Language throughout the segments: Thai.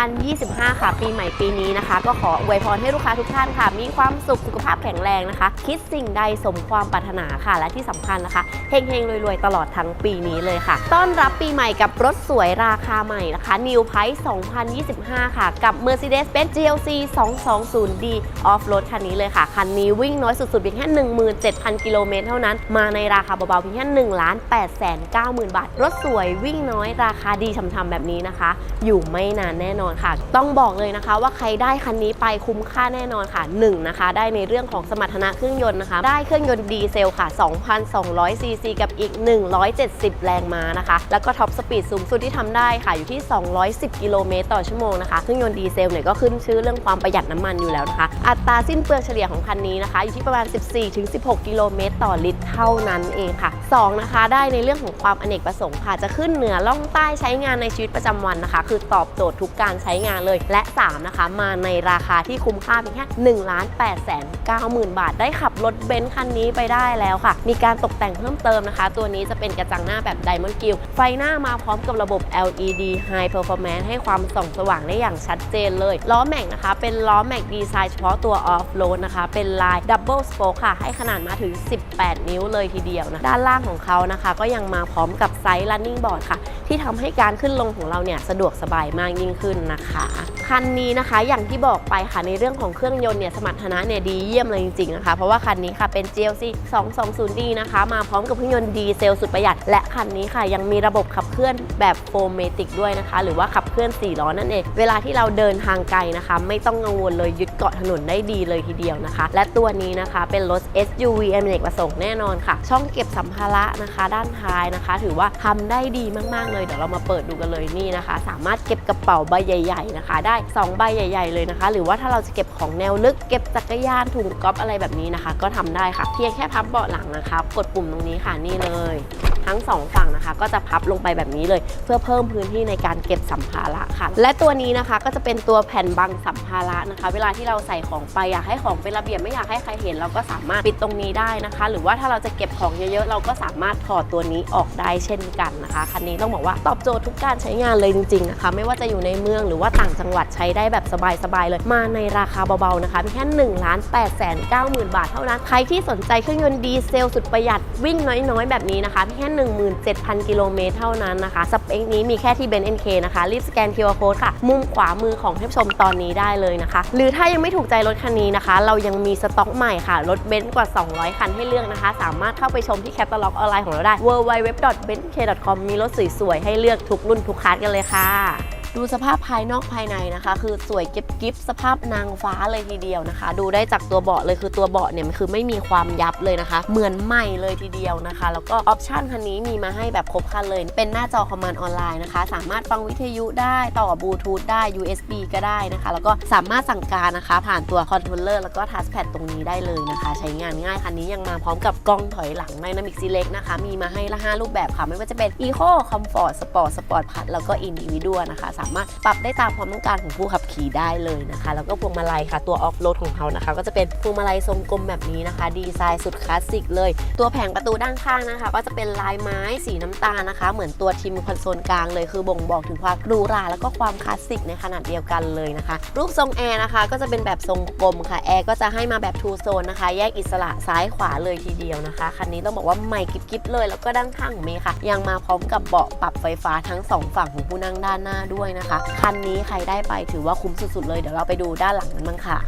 2022 ค่ะ ปีใหม่ปีนี้นะคะ ก็ขออวยพรให้ลูกค้าทุกท่านค่ะ มีความสุขสุขภาพแข็งแรงนะคะ คิดสิ่งใดสมความปรารถนาค่ะ และที่สำคัญนะคะเฮงๆรวยๆ ตลอดทั้งปีนี้เลยค่ะ ต้อนรับปีใหม่กับรถสวยราคาใหม่นะคะ New Price 2025 ค่ะ กับ Mercedes-Benz GLC 220D Off Road คันนี้เลยค่ะ คันนี้วิ่งน้อยสุดๆเพียงแค่ 17,000 กิโลเมตรเท่านั้น มาในราคาเบาๆเพียงแค่1ล้าน8แสน90,000บาท รถสวยวิ่งน้อยราคาดีช่ำๆแบบนี้นะคะ อยู่ไม่นานแน่นอนค่ะ ต้องบอกอกเลยนะคะ ว่าใครได้คันนี้ไปคุ้มค่าแน่นอนค่ะ1นะคะได้ในเรื่องของสมรรถนะเครื่องยนต์นะคะ ได้เครื่องยนต์ดีเซลค่ะ 2,200 ซีซีกับอีก 170 แรงม้านะคะ แล้วก็ท็อปสปีดสูงสุดที่ทำได้ค่ะอยู่ที่ 210 กิโลเมตรต่อชั่วโมงนะคะ เครื่องยนต์ดีเซลเนี่ยก็ขึ้นชื่อเรื่องความประหยัดน้ำมันอยู่แล้วนะคะ อัตราสิ้นเปลืองเฉลี่ยของคันนี้นะคะ อยู่ที่ประมาณ 14-16 กิโลเมตรต่อลิตรเท่านั้นเองค่ะ 2นะคะได้ในเรื่องของความอเนกประสงค์ค่ะจะขึ้นเหนือล่องใต้ใช้งานในชีวิตประจำวันนะคะ คือตอบโจทย์ทุกการใช้งานเลย และ 3 นะคะ มาในราคาที่คุ้มค่าเพียงแค่1ล้าน8แสน90,000บาท ได้ขับรถเบนซ์คันนี้ไปได้แล้วค่ะ มีการตกแต่งเพิ่มเติมนะคะ ตัวนี้จะเป็นกระจังหน้าแบบ Diamond Grille ไฟหน้ามาพร้อมกับระบบ LED High Performance ให้ความส่องสว่างได้อย่างชัดเจนเลยล้อแม็กนะคะ เป็นล้อแม็กดีไซน์เฉพาะตัว Off Road นะคะ เป็นลาย Double Spoke ค่ะ ให้ขนาดมาถึง 18 นิ้วเลยทีเดียวนะด้านล่างของเขานะคะ ก็ยังมาพร้อมกับไซส์ Running Board ค่ะ ที่ทำให้การขึ้นลงของเราเนี่ยสะดวกสบายมากยิ่งขึ้นนะคะ คันนี้นะคะอย่างที่บอกไปค่ะในเรื่องของเครื่องยนต์เนี่ยสมรรถนะเนี่ยดีเยี่ยมเลยจริงๆนะคะเพราะว่าคันนี้ค่ะเป็น GLC 220D นะคะมาพร้อมกับเครื่องยนต์ดีเซลสุดประหยัด และคันนี้ค่ะยังมีระบบขับเคลื่อนแบบโฟเมติกด้วยนะคะ หรือว่าขับเคลื่อน4ล้อนั่นเองเวลาที่เราเดินทางไกลนะคะ ไม่ต้องกังวลเลยยึดเกาะถนนได้ดีเลยทีเดียวนะคะ และตัวนี้นะคะเป็นรถ SUV อเนกประสงค์แน่นอนค่ะ ช่องเก็บสัมภาระนะคะ ด้านท้ายนะคะ ถือว่าทำได้ดีมากๆเลยเดี๋ยวเรามาเปิดดูกันเลยนี่นะคะ สามารถเก็บกระเป๋าใบใหญ่ ๆนะคะ ได้ 2 ใบใหญ่ ๆ เลยนะคะ หรือว่าถ้าเราจะเก็บของแนวลึกเก็บจักรยานถุงก๊อฟอะไรแบบนี้นะคะ ก็ทำได้ค่ะ เพียงแค่พับเบาะหลังนะคะ กดปุ่มตรงนี้ค่ะนี่เลย ทั้งสองฝั่งนะคะ ก็จะพับลงไปแบบนี้เลย เพื่อเพิ่มพื้นที่ในการเก็บสัมภาระค่ะ และตัวนี้นะคะก็จะเป็นตัวแผ่นบังสัมภาระนะคะ เวลาที่เราใส่ของไปอยากให้ของเป็นระเบียบไม่อยากให้ใครเห็น เราก็สามารถปิดตรงนี้ได้นะคะ หรือว่าถ้าเราจะเก็บของเยอะๆ เราก็สามารถถอดตัวนี้ออกได้เช่นกันนะคะคันนี้ต้องบอกว่าตอบโจทย์ทุกการใช้งานเลยจริงๆนะคะไม่ว่าจะอยู่ในเมืองหรือว่าต่างจังหวัดใช้ได้แบบสบายๆเลยมาในราคาเบาๆนะคะเพียงแค่1ล้าน8แสน9หมื่นบาทเท่านั้นใครที่สนใจเครื่องยนต์ดีเซลสุดประหยัดวิ่งน้อยๆ แบบนี้นะคะแค่17,000 กิโลเมตรเท่านั้นนะคะ สเปคนี้มีแค่ที่เบนเอ็นเคนะคะ รีบสแกน QR Code ค่ะ มุมขวามือของท่านผู้ชมตอนนี้ได้เลยนะคะ หรือถ้ายังไม่ถูกใจรถคันนี้นะคะ เรายังมีสต็อกใหม่ค่ะ รถเบนซ์กว่า 200 คันให้เลือกนะคะ สามารถเข้าไปชมที่แคตตาล็อกออนไลน์ของเราได้ www.benz.com มีรถสวยๆให้เลือกทุกรุ่นทุกคัสกันเลยค่ะ ดูสภาพภายนอกภายในนะคะ คือสวยเก็บกิฟสภาพนางฟ้าเลยทีเดียวนะคะ ดูได้จากตัวเบาะเลยคือตัวเบาะเนี่ยมันคือไม่มีความยับเลยนะคะ เหมือนใหม่เลยทีเดียวนะคะ แล้วก็ออปชันคันนี้มีมาให้แบบครบคันเลย เป็นหน้าจอคอมมานด์ออนไลน์นะคะ สามารถฟังวิทยุได้ต่อบลูทูธได้ USB ก็ได้นะคะ แล้วก็สามารถสั่งการนะคะ ผ่านตัวคอนโทรลเลอร์แล้วก็ทัชแพดตรงนี้ได้เลยนะคะ ใช้งานง่ายคันนี้ยังมาพร้อมกับกล้องถอยหลัง Dynamic Select นะคะ มีมาให้ละห้ารูปแบบค่ะไม่ว่าจะเป็น Eco Comfort Sport Sport Plus แล้วก็ Individual นะคะสามารถปรับได้ตามความต้องการของผู้ขับขี่ได้เลยนะคะ แล้วก็พวงมาลัยค่ะ ตัวออฟโรดของเขานะคะ ก็จะเป็นพวงมาลัยทรงกลมแบบนี้นะคะ ดีไซน์สุดคลาสสิกเลย ตัวแผงประตูด้านข้างนะคะ ก็จะเป็นลายไม้สีน้ำตาลนะคะ เหมือนตัวทิมคอนโซลกลางเลย คือบ่งบอกถึงความหรูหราแล้วก็ความคลาสสิกในขนาดเดียวกันเลยนะคะ รูปทรงแอร์นะคะ ก็จะเป็นแบบทรงกลมค่ะ แอร์ก็จะให้มาแบบทูโซนนะคะ แยกอิสระซ้ายขวาเลยทีเดียวนะคะ คันนี้ต้องบอกว่าใหม่กิ๊บๆเลย แล้วก็ด้านข้างของเมย์ค่ะ ยังมาพร้อมกับเบาะปรับไฟฟ้าทั้งสองฝั่งของผู้นั่งด้านหน้าด้วยนะคะ คันนี้ใครได้ไปถือว่าคุ้มสุดๆเลย เดี๋ยวเราไปดูด้านหลังกันบ้างค่ะ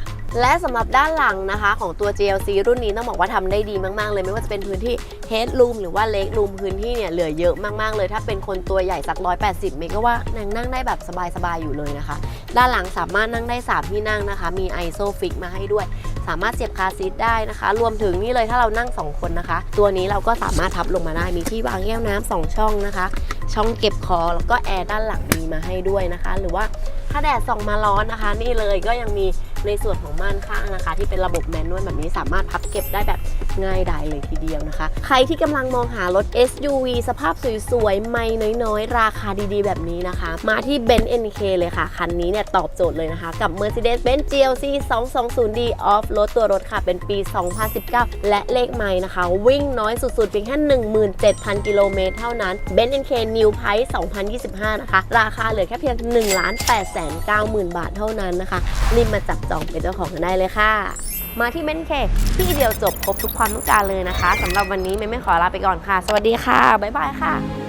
และสำหรับด้านหลังนะคะ ของตัว GLC รุ่นนี้ต้องบอกว่าทำได้ดีมาก ๆ เลย ไม่ว่าจะเป็นพื้นที่ Headroom หรือว่า Leg Room พื้นที่เนี่ยเหลือเยอะมากๆเลย ถ้าเป็นคนตัวใหญ่สัก 180 เมก็ว่านั่งนั่งได้แบบสบาย ๆ อยู่เลยนะคะ ด้านหลังสามารถนั่งได้ 3 ที่นั่งนะคะ มี ISO fix มาให้ด้วย สามารถเสียบคาซีทได้นะคะ รวมถึงนี่เลยถ้าเรานั่ง 2 คนนะคะ ตัวนี้เราก็สามารถทับลงมาได้มีที่วางแก้วน้ำสองช่องนะคะ ช่องเก็บคอแล้วก็แอร์ด้านหลังมีมาให้ด้วยนะคะ หรือว่าถ้าแดดส่องมาร้อนนะคะ นี่เลยก็ยังมี ในส่วนของม่านข้างนะคะ ที่เป็นระบบแมนนวลแบบนี้สามารถพับเก็บได้แบบง่ายดายเลยทีเดียวนะคะ ใครที่กำลังมองหารถ SUV สภาพสวยๆ ไม่น้อยๆ ราคาดีๆ แบบนี้นะคะ มาที่ Benz NK เลยค่ะ คันนี้เนี่ยตอบโจทย์เลยนะคะ กับ Mercedes-Benz GLC 220D Off รถตัวรถค่ะ เป็นปี 2019 และเลขไม้นะคะ วิ่งน้อยสุดๆ เพียงแค่ 17,000 กิโลเมตรเท่านั้น Benz NK New Price 2025 นะคะ ราคาเหลือแค่เพียง 1 8 9 0 0 0 0 บาทเท่านั้นนะคะรีบมาจับจองเป็นเจ้าของกันได้เลยค่ะ มาที่เมนเคที่เดียวจบครบทุกความต้องการเลยนะคะสำหรับวันนี้เมนไม่ขอลาไปก่อนค่ะ สวัสดีค่ะบ๊ายบายค่ะ